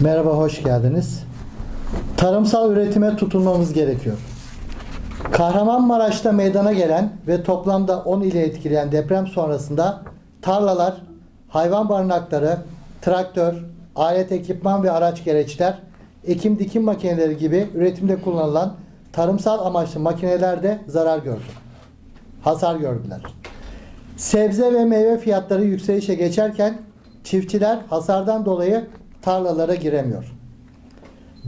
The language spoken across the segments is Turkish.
Merhaba, hoş geldiniz. Tarımsal üretime tutunmamız gerekiyor. Kahramanmaraş'ta meydana gelen ve toplamda 10 ile etkileyen deprem sonrasında tarlalar, hayvan barınakları, traktör, alet ekipman ve araç gereçler, ekim dikim makineleri gibi üretimde kullanılan tarımsal amaçlı makineler de zarar gördü. Hasar gördüler. Sebze ve meyve fiyatları yükselişe geçerken çiftçiler hasardan dolayı tarlalara giremiyor.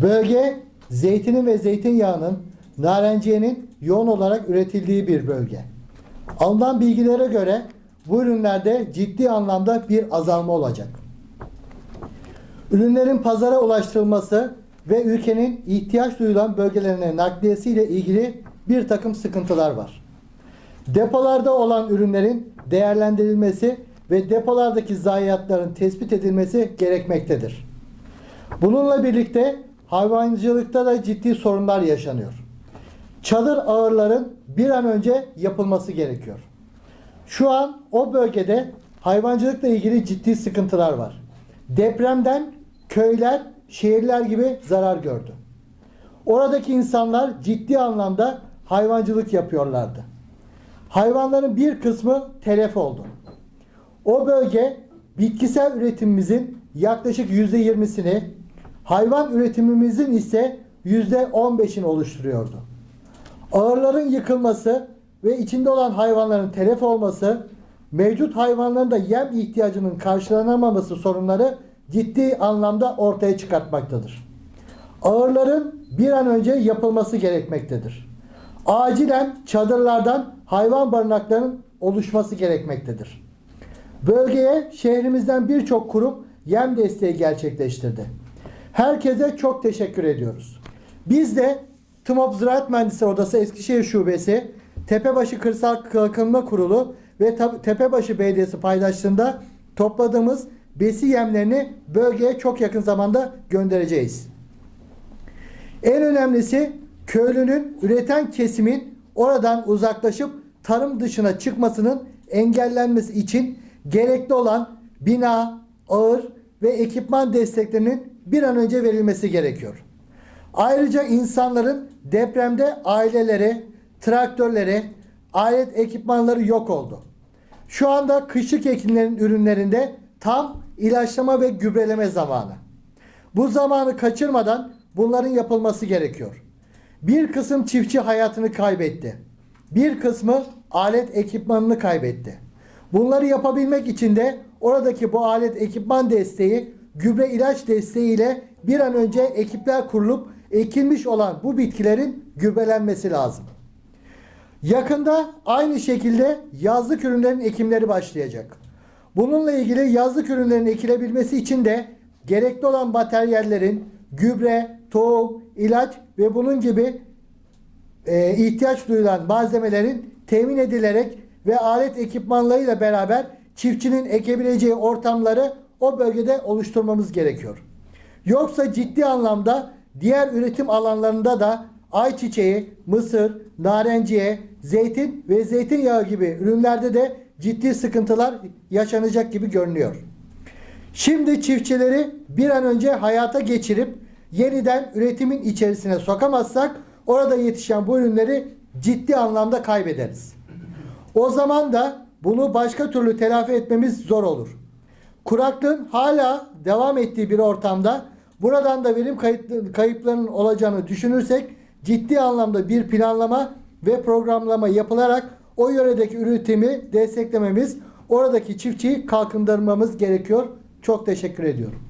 Bölge zeytinin ve zeytinyağının, narenciyenin yoğun olarak üretildiği bir bölge. Alınan bilgilere göre bu ürünlerde ciddi anlamda bir azalma olacak. Ürünlerin pazara ulaştırılması ve ülkenin ihtiyaç duyulan bölgelerine nakliyesi ile ilgili bir takım sıkıntılar var. Depolarda olan ürünlerin değerlendirilmesi ve depolardaki zayiatların tespit edilmesi gerekmektedir. Bununla birlikte hayvancılıkta da ciddi sorunlar yaşanıyor. Çadır ağırların bir an önce yapılması gerekiyor. Şu an o bölgede hayvancılıkla ilgili ciddi sıkıntılar var. Depremden köyler, şehirler gibi zarar gördü. Oradaki insanlar ciddi anlamda hayvancılık yapıyorlardı. Hayvanların bir kısmı telef oldu. O bölge bitkisel üretimimizin yaklaşık %20'sini, hayvan üretimimizin ise %15'ini oluşturuyordu. Ağırların yıkılması ve içinde olan hayvanların telef olması, mevcut hayvanların da yem ihtiyacının karşılanamaması sorunları ciddi anlamda ortaya çıkartmaktadır. Ağırların bir an önce yapılması gerekmektedir. Acilen çadırlardan hayvan barınaklarının oluşması gerekmektedir. Bölgeye şehrimizden birçok kurum yem desteği gerçekleştirdi. Herkese çok teşekkür ediyoruz. Biz de TMOB Ziraat Mühendisleri Odası Eskişehir Şubesi, Tepebaşı Kırsal Kalkınma Kurulu ve Tepebaşı Belediyesi paydaşlığında topladığımız besi yemlerini bölgeye çok yakın zamanda göndereceğiz. En önemlisi köylünün üreten kesimin oradan uzaklaşıp tarım dışına çıkmasının engellenmesi için gerekli olan bina, ağır ve ekipman desteklerinin bir an önce verilmesi gerekiyor. Ayrıca insanların depremde aileleri, traktörleri, alet ekipmanları yok oldu. Şu anda kışlık ekinlerin ürünlerinde tam ilaçlama ve gübreleme zamanı. Bu zamanı kaçırmadan bunların yapılması gerekiyor. Bir kısım çiftçi hayatını kaybetti. Bir kısmı alet ekipmanını kaybetti. Bunları yapabilmek için de oradaki bu alet ekipman desteği, gübre ilaç desteği ile bir an önce ekipler kurulup ekilmiş olan bu bitkilerin gübrelenmesi lazım. Yakında aynı şekilde yazlık ürünlerin ekimleri başlayacak. Bununla ilgili yazlık ürünlerin ekilebilmesi için de gerekli olan materyallerin gübre, tohum, ilaç ve bunun gibi e, ihtiyaç duyulan malzemelerin temin edilerek ve alet ekipmanlarıyla beraber çiftçinin ekebileceği ortamları o bölgede oluşturmamız gerekiyor. Yoksa ciddi anlamda diğer üretim alanlarında da ayçiçeği, mısır, narenciye, zeytin ve zeytinyağı gibi ürünlerde de ciddi sıkıntılar yaşanacak gibi görünüyor. Şimdi çiftçileri bir an önce hayata geçirip yeniden üretimin içerisine sokamazsak orada yetişen bu ürünleri ciddi anlamda kaybederiz. O zaman da bunu başka türlü telafi etmemiz zor olur. Kuraklığın hala devam ettiği bir ortamda buradan da verim kayıplarının olacağını düşünürsek ciddi anlamda bir planlama ve programlama yapılarak o yöredeki üretimi desteklememiz, oradaki çiftçiyi kalkındırmamız gerekiyor. Çok teşekkür ediyorum.